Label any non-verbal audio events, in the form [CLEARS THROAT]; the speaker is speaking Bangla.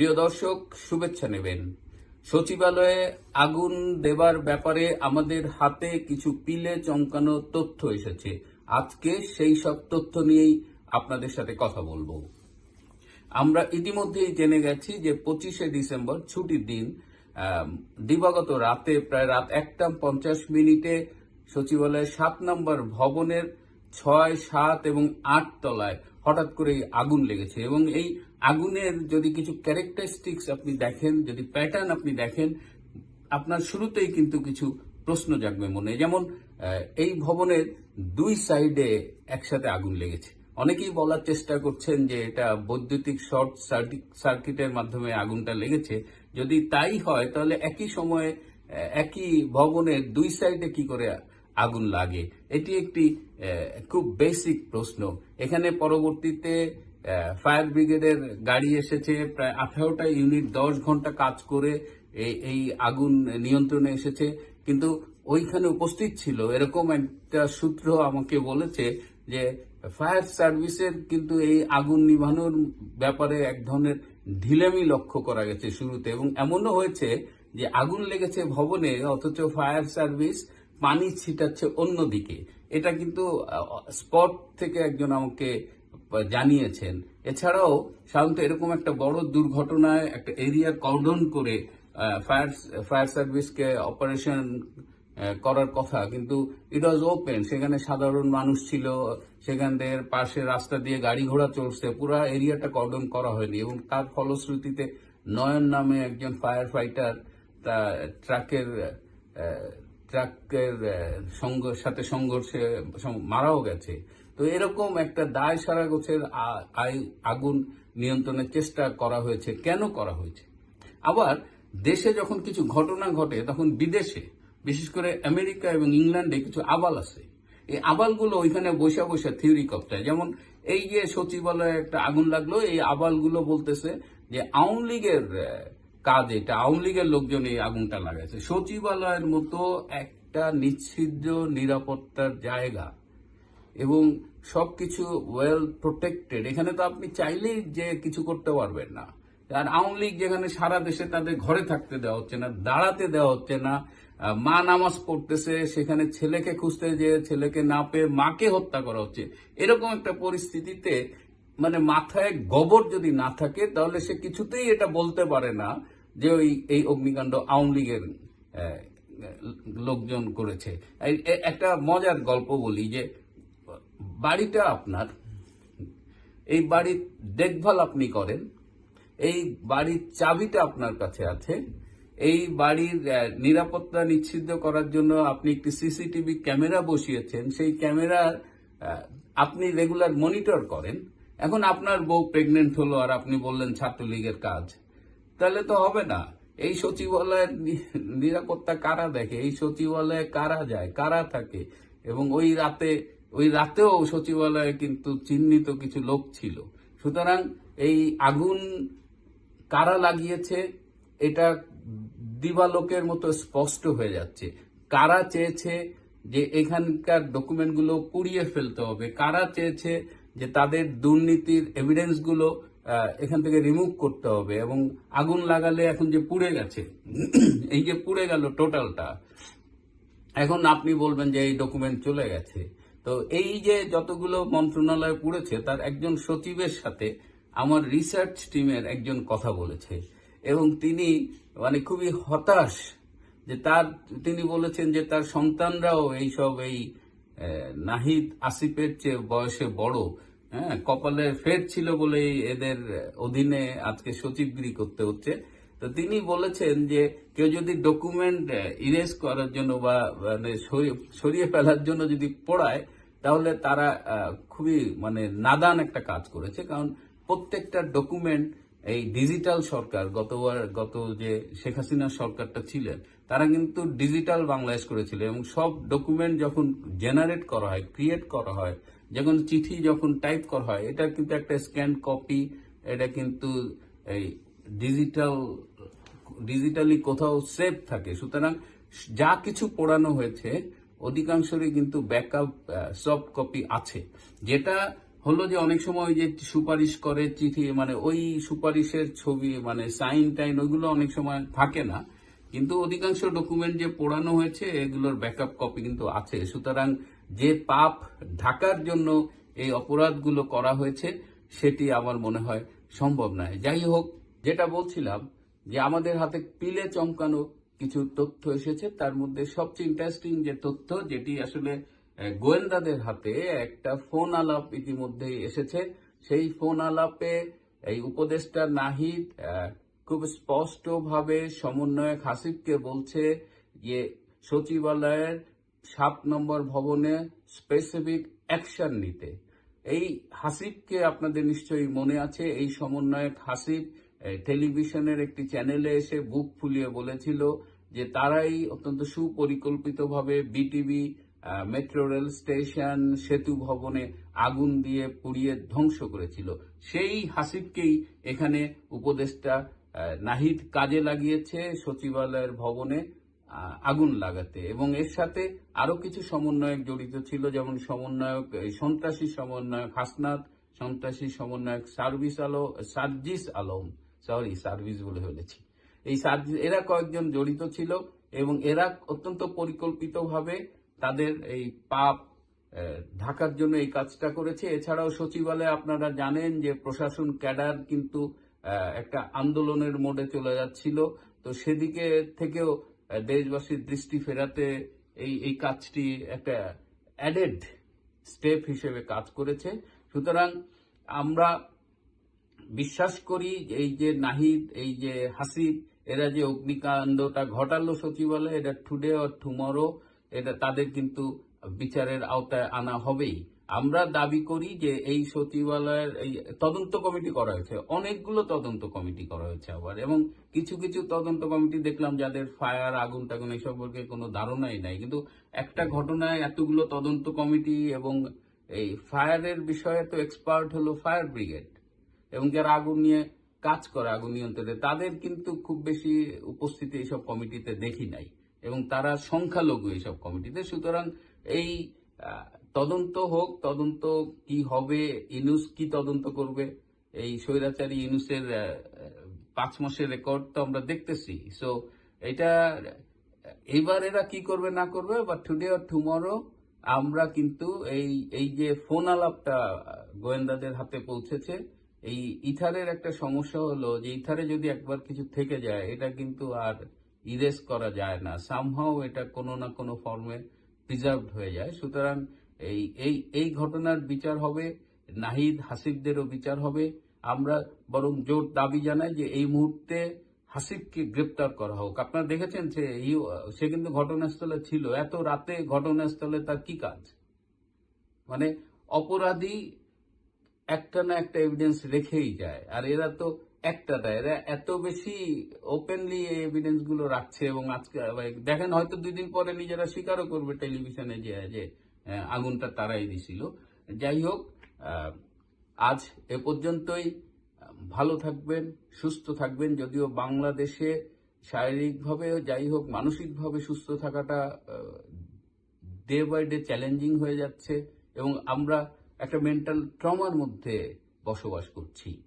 প্রিয় দর্শক, শুভেচ্ছা নেবেন। সচিবালয়ে আগুন দেবার ব্যাপারে আমাদের হাতে কিছু পিলে চমকানো তথ্য এসেছে। আজকে সেই সব তথ্য নিয়েই আপনাদের সাথে কথা বলব। আমরা ইতিমধ্যেই জেনে গেছি যে পঁচিশে ডিসেম্বর ছুটির দিন দিবাগত রাতে প্রায় রাত একটা পঞ্চাশ মিনিটে সচিবালয়ের সাত নম্বর ভবনের ছয়, সাত এবং আট তলায় হঠাৎ করে আগুন লেগেছে এবং এই আগুনের যদি কিছু ক্যারেক্টারিস্টিক্স আপনি দেখেন, যদি প্যাটার্ন আপনি দেখেন, আপনার শুরুতেই কিন্তু কিছু প্রশ্ন জাগবে মনে। যেমন এই ভবনের দুই সাইডে একসাথে আগুন লেগেছে। অনেকেই বলার চেষ্টা করছেন যে এটা বৈদ্যুতিক শর্ট সার্কিটের মাধ্যমে আগুনটা লেগেছে। যদি তাই হয়, তাহলে একই সময়ে একই ভবনের দুই সাইডে কি করে আগুন লাগে? এটি একটি খুব বেসিক প্রশ্ন। এখানে পরবর্তীতে ফায়ার ব্রিগেডের গাড়ি এসেছে, প্রায় আঠারোটা ইউনিট, দশ ঘণ্টা কাজ করে এই এই আগুন নিয়ন্ত্রণে এসেছে। কিন্তু ওইখানে উপস্থিত ছিল, এরকম একটা সূত্র আমাকে বলেছে যে ফায়ার সার্ভিসের কিন্তু এই আগুন নিভানোর ব্যাপারে এক ধরনের ঢিলেমি লক্ষ্য করা গেছে শুরুতে। এবং এমনও হয়েছে যে আগুন লেগেছে ভবনে, অথচ ফায়ার সার্ভিস পানি ছিটাচ্ছে অন্যদিকে। এটা কিন্তু স্পট থেকে একজন আমাকে জানিয়েছেন। এছাড়াও সাধারণত এরকম একটা বড় দুর্ঘটনায় একটা এরিয়া কর্ডন করে ফায়ার ফায়ার সার্ভিসকে অপারেশন করার কথা, কিন্তু ইট ওয়াজ ওপেন সেখানে সাধারণ মানুষ ছিল সেখানদের পাশে রাস্তা দিয়ে গাড়ি ঘোড়া চলছে পুরো এরিয়াটা কর্ডন করা হয়নি। এবং তার ফলশ্রুতিতে নয়ন নামে একজন ফায়ার ফাইটার তা ট্রাকের ট্রাকের সাথে সংঘর্ষে মারাও গেছে। তো এরকম একটা দায় সারা গোছের আগুন নিয়ন্ত্রণের চেষ্টা করা হয়েছে। কেন করা হয়েছে? আবার দেশে যখন কিছু ঘটনা ঘটে, তখন বিদেশে, বিশেষ করে আমেরিকা এবং ইংল্যান্ডে কিছু আবাল আছে। এই আবালগুলো ওইখানে বসে বসে থিওরি করতে। যেমন এই যে সচিবালয়ে একটা আগুন লাগল, এই আবালগুলো বলতেছে যে আওয়ামী লীগের কাজ, এটা আওয়ামী লীগের লোকজন এই আগুনটা লাগাইছে। সচিবালয়ের মতো একটা নিচ্ছিদ্র নিরাপত্তার জায়গা এবং সবকিছু ওয়েল প্রোটেক্টেড এখানে তো আপনি চাইলেই যে কিছু করতে পারবেন না। আর আওয়ামী লীগ যেখানে সারা দেশে তাদের ঘরে থাকতে দেওয়া হচ্ছে না, দাঁড়াতে দেওয়া হচ্ছে না মা নামাজ পড়তেছে, সেখানে ছেলেকে খুঁজতে যে ছেলেকে না পেয়ে মাকে হত্যা করা হচ্ছে। এরকম একটা পরিস্থিতিতে মানে মাথায় গোবর যদি না থাকে, তাহলে সে কিছুতেই এটা বলতে পারে না যে ওই, এই অগ্নিকাণ্ড আওয়ামী লীগের লোকজন করেছে। একটা মজার গল্প বলি যে, বাড়িটা আপনার, এই বাড়ির দেখভাল আপনি করেন, এই বাড়ির চাবিটা আপনার কাছে আছে, এই বাড়ির নিরাপত্তা নিশ্চিত করার জন্য আপনি একটি সিসিটিভি ক্যামেরা বসিয়েছেন, সেই ক্যামেরা আপনি রেগুলার মনিটর করেন এখন আপনার বউ প্রেগনেন্ট হলো আর আপনি বললেন ছাত্রলীগের কাজ। তাহলে তো হবে না। এই সচিবালয়ের নিরাপত্তা কারা দেখে? এই সচিবালয়ে কারা যায়? কারা থাকে? এবং ওই রাতে, ওই রাতেও সচিবালয়ে কিন্তু চিহ্নিত কিছু লোক ছিল। সুতরাং এই আগুন কারা লাগিয়েছে? এটা দিবালোকের মতো স্পষ্ট হয়ে যাচ্ছে। কারা চেয়েছে যে এখানকার ডকুমেন্টগুলো পুড়িয়ে ফেলতে হবে? কারা চেয়েছে যে তাদের দুর্নীতির এভিডেন্সগুলো এখান থেকে রিমুভ করতে হবে এবং আগুন লাগালে এখন যে পুড়ে গেছে, [CLEARS THROAT] এই যে পুড়ে গেল টোটালটা এখন আপনি বলবেন যে এই ডকুমেন্ট চলে গেছে। তো এই যে যতগুলো মন্ত্রণালয় পুড়েছে, তার একজন সচিবের সাথে আমার রিসার্চ টিমের একজন কথা বলেছে এবং তিনি মানে খুবই হতাশ যে তার, তিনি বলেছেন যে তার সন্তানরাও এইসব, এই নাহিদ আসিফের চেয়ে বয়সে বড় হ্যাঁ কপালে ফের ছিল বলেই এদের অধীনে আজকে সচিবগিরি করতে হচ্ছে। তো তিনি বলেছেন যে, কেউ যদি ডকুমেন্ট ইরেজ করার জন্য বা মানে সরিয়ে- সরিয়ে ফেলার জন্য যদি পড়ায়, তাহলে তারা খুবই মানে নাদান একটা কাজ করেছে। কারণ প্রত্যেকটা ডকুমেন্ট এই ডিজিটাল সরকার গতবার গত যে শেখ হাসিনা সরকারটা ছিলেন, তারা কিন্তু ডিজিটাল বাংলাদেশ করেছিল এবং সব ডকুমেন্ট যখন জেনারেট করা হয় ক্রিয়েট করা হয়, যখন চিঠি যখন টাইপ করা হয়, এটা কিন্তু একটা স্ক্যান কপি এটা কিন্তু এই ডিজিটাল ডিজিটালি কোথাও সেভ থাকে। সুতরাং যা কিছু পড়ানো হয়েছে, অধিকাংশরই কিন্তু ব্যাকআপ সফট কপি আছে। যেটা হলো যে অনেক সময় যে সুপারিশ করে চিঠি মানে ওই সুপারিশের ছবি মানে সাইন টাইন, ওইগুলো অনেক সময় থাকে না। কিন্তু অধিকাংশ ডকুমেন্ট যে পোড়ানো হয়েছে, এগুলোর ব্যাকআপ কপি কিন্তু আছে। সুতরাং যে পাপ ঢাকার জন্য এই অপরাধগুলো করা হয়েছে, সেটি আমার মনে হয় সম্ভব নয়। যাই হোক, যেটা বলছিলাম যে আমাদের হাতে পিলে চমকানো কিছু তথ্য এসেছে। তার মধ্যে সবচেয়ে ইন্টারেস্টিং যে তথ্য, যেটি আসলে গোয়েন্দাদের হাতে একটা ফোন আলাপ ইতিমধ্যেই এসেছে। সেই ফোন আলাপে এই উপদেষ্টা নাহিদ খুব স্পষ্টভাবে সমন্বয়ক হাসিবকে বলছে যে, সচিবালয়ের সাত নম্বর ভবনে স্পেসিফিক অ্যাকশন নিতে। এই হাসিবকে আপনাদের নিশ্চয়ই মনে আছে, এই সমন্বয়ক হাসিব টেলিভিশনের একটি চ্যানেলে এসে বুক ফুলিয়ে বলেছিল যে, তারাই অত্যন্ত সুপরিকল্পিতভাবে বিটিভি মেট্রো রেল স্টেশন সেতু ভবনে আগুন দিয়ে পুড়িয়ে ধ্বংস করেছিল। সেই হাসিবকেই এখানে উপদেষ্টা নাহিদ কাজে লাগিয়েছে সচিবালয়ের ভবনে আগুন লাগাতে। এবং এর সাথে আরও কিছু সমন্বয়ক জড়িত ছিল, যেমন সমন্বয়ক সন্ত্রাসী সমন্বয়ক হাসনাত, সন্ত্রাসী সমন্বয়ক সার্ভিস আলো সার্জিস আলম সরি সার্ভিস বলে ফেলেছি। এই সার্জিস, এরা কয়েকজন জড়িত ছিল এবং এরা অত্যন্ত পরিকল্পিতভাবে তাদের এই পাপ ঢাকার জন্য এই কাজটা করেছে। এছাড়াও সচিবালয়ে আপনারা জানেন যে প্রশাসন ক্যাডার কিন্তু একটা আন্দোলনের মোডে চলে যাচ্ছিল। তো সেদিকে থেকেও দেশবাসীর দৃষ্টি ফেরাতে এই এই কাজটি একটা অ্যাডেড স্টেপ হিসেবে কাজ করেছে। সুতরাং আমরা বিশ্বাস করি এই যে নাহিদ, এই যে হাসিব, এরা যে অগ্নিকাণ্ডটা ঘটালো সচিবালয়ে, এটা টুডে অর টুমরো এটা তাদের কিন্তু বিচারের আওতায় আনা হবেই। আমরা দাবি করি যে এই সচিবালয়ের এই তদন্ত কমিটি করা হয়েছে। অনেকগুলো তদন্ত কমিটি করা হয়েছে আবার। এবং কিছু কিছু তদন্ত কমিটি দেখলাম যাদের ফায়ার, আগুন, টাগুন এই সম্পর্কে কোনো ধারণাই নাই। কিন্তু একটা ঘটনায় এতগুলো তদন্ত কমিটি এবং এই ফায়ারের বিষয়ে তো এক্সপার্ট হলো ফায়ার ব্রিগেড। এবং যারা আগুন নিয়ে কাজ করে, আগুন নিয়ন্ত্রণে, তাদের কিন্তু খুব বেশি উপস্থিতি এইসব কমিটিতে দেখি নাই। এবং তারা সংখ্যালঘু এইসব কমিটিতে। সুতরাং এই তদন্ত হোক, তদন্ত কি হবে, ইনুস কি তদন্ত করবে? এই স্বৈরাচারী ইনুসের পাঁচ মাসের রেকর্ড তো আমরা দেখতেছি। সো এটা, এবার এরা কি করবে, না করবে বা টুডে অর টুমরো আমরা কিন্তু এই এই যে ফোন আলাপটা গোয়েন্দাদের হাতে পৌঁছেছে, এই ইথারের একটা সমস্যা হলো যে ইথারে যদি একবার কিছু থেকে যায়, এটা কিন্তু আর ইরেজ করা যায় না। সামহাও এটা কোনো না কোনো ফর্মে প্রিজার্ভড হয়ে যায়। সুতরাং এই এই এই ঘটনার বিচার হবে, নাহিদ হাসিবদেরও বিচার হবে। আমরা বরং জোর দাবি জানাই যে এই মুহূর্তে হাসিবকে গ্রেপ্তার করা হোক। আপনারা দেখেছেন যে সে কিন্তু ঘটনাস্থলে ছিল। এত রাতে ঘটনাস্থলে তার কি কাজ? মানে অপরাধী একটা না একটা এভিডেন্স রেখেই যায়। আর এরা তো একটা দেয়। এত বেশি ওপেনলি এভিডেন্সগুলো রাখছে এবং আজকে দেখেন, হয়তো দুই দিন পরে নিজেরা স্বীকারও করবে টেলিভিশনে যে যে আগুনটা তারাই দিছিল। যাই হোক আজ এ পর্যন্তই। ভালো থাকবেন, সুস্থ থাকবেন, যদিও বাংলাদেশে শারীরিকভাবে যাই হোক, মানসিকভাবে সুস্থ থাকাটা ডে বাই ডে চ্যালেঞ্জিং হয়ে যাচ্ছে এবং আমরা একটা মেন্টাল ট্রমার মধ্যে বসবাস করছি।